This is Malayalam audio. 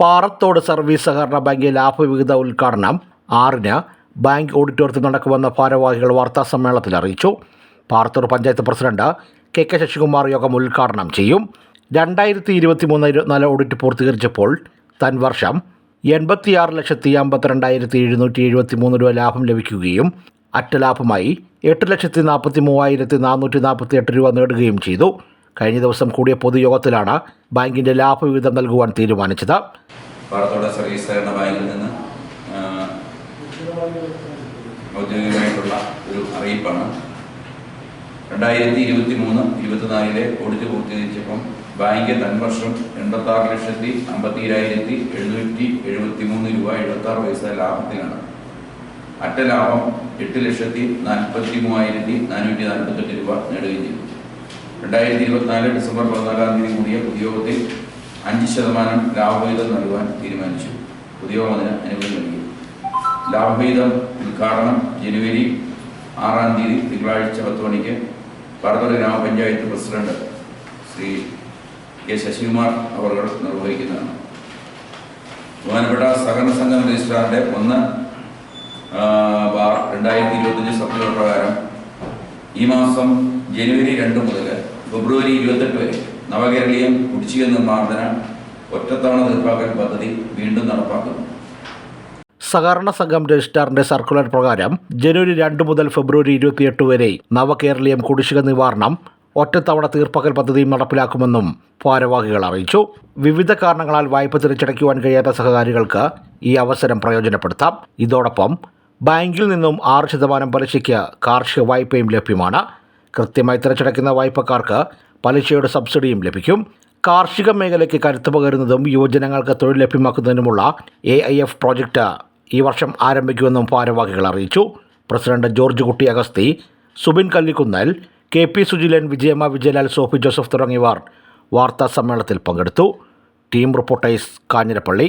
പാറത്തോട് സർവീസ് സഹകരണ ബാങ്ക് ലാഭവിഹിത ഉദ്ഘാടനം. ആറിന് ബാങ്ക് ഓഡിറ്റോറിയത്തിൽ നടക്കുമെന്ന് ഭാരവാഹികൾ വാർത്താ സമ്മേളനത്തിൽ അറിയിച്ചു. Parathode panchayat president K K Sasikumar യോഗം ഉദ്ഘാടനം ചെയ്യും. രണ്ടായിരത്തി ഇരുപത്തി മൂന്ന് ഇരുപത്തിനാല് ഓഡിറ്റ് പൂർത്തീകരിച്ചപ്പോൾ തൻ വർഷം എൺപത്തിയാറ് ലക്ഷത്തി അമ്പത്തിരണ്ടായിരത്തി എഴുന്നൂറ്റി എഴുപത്തി മൂന്ന് രൂപ ലാഭം ലഭിക്കുകയും അറ്റ ലാഭമായി എട്ട് ലക്ഷത്തി നാൽപ്പത്തി മൂവായിരത്തി നാനൂറ്റി നാൽപ്പത്തി എട്ട് രൂപ നേടുകയും ചെയ്തു. കഴിഞ്ഞ ദിവസം കൂടിയ പൊതുയോഗത്തിലാണ് ബാങ്കിന്റെ ലാഭവിഹിതം നൽകുവാൻ തീരുമാനിച്ചത്. പാറത്തോട് സർവീസ് സഹകരണ ബാങ്കിൽ നിന്ന് ഔദ്യോഗികമായിട്ടുള്ള ഒരു അറിയിപ്പാണ്. രണ്ടായിരത്തി ഇരുപത്തി മൂന്ന് ഇരുപത്തിനാലിലെ ഓഡിറ്റ് പൂർത്തീകരിച്ചപ്പം ബാങ്ക് തൻവർഷം എൺപത്തി ആറ് ലക്ഷത്തി അമ്പത്തിരായിരത്തി എഴുന്നൂറ്റി എഴുപത്തി മൂന്ന് രൂപ എഴുപത്തി ആറ് പൈസ ലാഭത്തിലാണ്. അറ്റ ലാഭം എട്ട് ലക്ഷത്തി നാൽപ്പത്തി മൂവായിരത്തി നാനൂറ്റി നാൽപ്പത്തെട്ട് രൂപ നേടുകയും ചെയ്തു. രണ്ടായിരത്തി ഇരുപത്തിനാല് ഡിസംബർ പതിനാലാം തീയതി കൂടിയ ഉദ്യോഗത്തിൽ അഞ്ച് ശതമാനം ലാഭവിഹിതം നൽകുവാൻ തീരുമാനിച്ചു. ഉദ്യോഗത്തിന് അനുമതി നൽകി. ലാഭവിഹിതം ഉദ്ഘാടനം ജനുവരി ആറാം തീയതി തിങ്കളാഴ്ച പത്ത് മണിക്ക് പാറത്തോട് ഗ്രാമപഞ്ചായത്ത് പ്രസിഡന്റ് ശ്രീ കെ ശശികുമാർ അവർ നിർവഹിക്കുന്നതാണ്. ബഹുമാനപ്പെട്ട സഹകരണ സംഘം രജിസ്ട്രാറിന്റെ ഒന്ന് രണ്ടായിരത്തി ഇരുപത്തഞ്ച് സർക്കുലർ പ്രകാരം ഈ മാസം ജനുവരി രണ്ട് മുതൽ ഫെബ്രുവരി ഇരുപത്തെട്ട് വരെ നവകേരളീയം കുടിശ്ശിക നിർമ്മാർജന ഒറ്റത്തവണ തീർപ്പാക്കൽ പദ്ധതി വീണ്ടും നടപ്പാക്കുന്നു. സഹകരണ സംഘം രജിസ്ട്രാറിന്റെ സർക്കുലർ പ്രകാരം ജനുവരി രണ്ട് മുതൽ ഫെബ്രുവരി ഇരുപത്തിയെട്ട് വരെ നവകേരളീയം കുടിശ്ശിക നിവാരണം ഒറ്റത്തവണ തീർപ്പാക്കൽ പദ്ധതിയും നടപ്പിലാക്കുമെന്നും ഭാരവാഹികൾ അറിയിച്ചു. വിവിധ കാരണങ്ങളാൽ വായ്പ തിരിച്ചടയ്ക്കുവാൻ കഴിയാത്ത സഹകാരികൾക്ക് ഈ അവസരം പ്രയോജനപ്പെടുത്താം. ഇതോടൊപ്പം ബാങ്കിൽ നിന്നും ആറ് ശതമാനം പലിശയ്ക്ക് കാർഷിക വായ്പയും ലഭ്യമാണ്. കൃത്യമായി തിരച്ചടയ്ക്കുന്ന വായ്പക്കാർക്ക് പലിശയുടെ സബ്സിഡിയും ലഭിക്കും. കാർഷിക മേഖലയ്ക്ക് കരുത്തു പകരുന്നതും യുവജനങ്ങൾക്ക് തൊഴിൽ ലഭ്യമാക്കുന്നതിനുമുള്ള എ ഐ എഫ് പ്രോജക്റ്റ് ഈ വർഷം ആരംഭിക്കുമെന്നും ഭാരവാഹികൾ അറിയിച്ചു. President George Kutty Augusty Subin Kallikunnel K P Sujilan Vijayamma Vijayalal Sophie Joseph തുടങ്ങിയവർ വാർത്താ സമ്മേളനത്തിൽ പങ്കെടുത്തു. Team reporters Kanjirappally.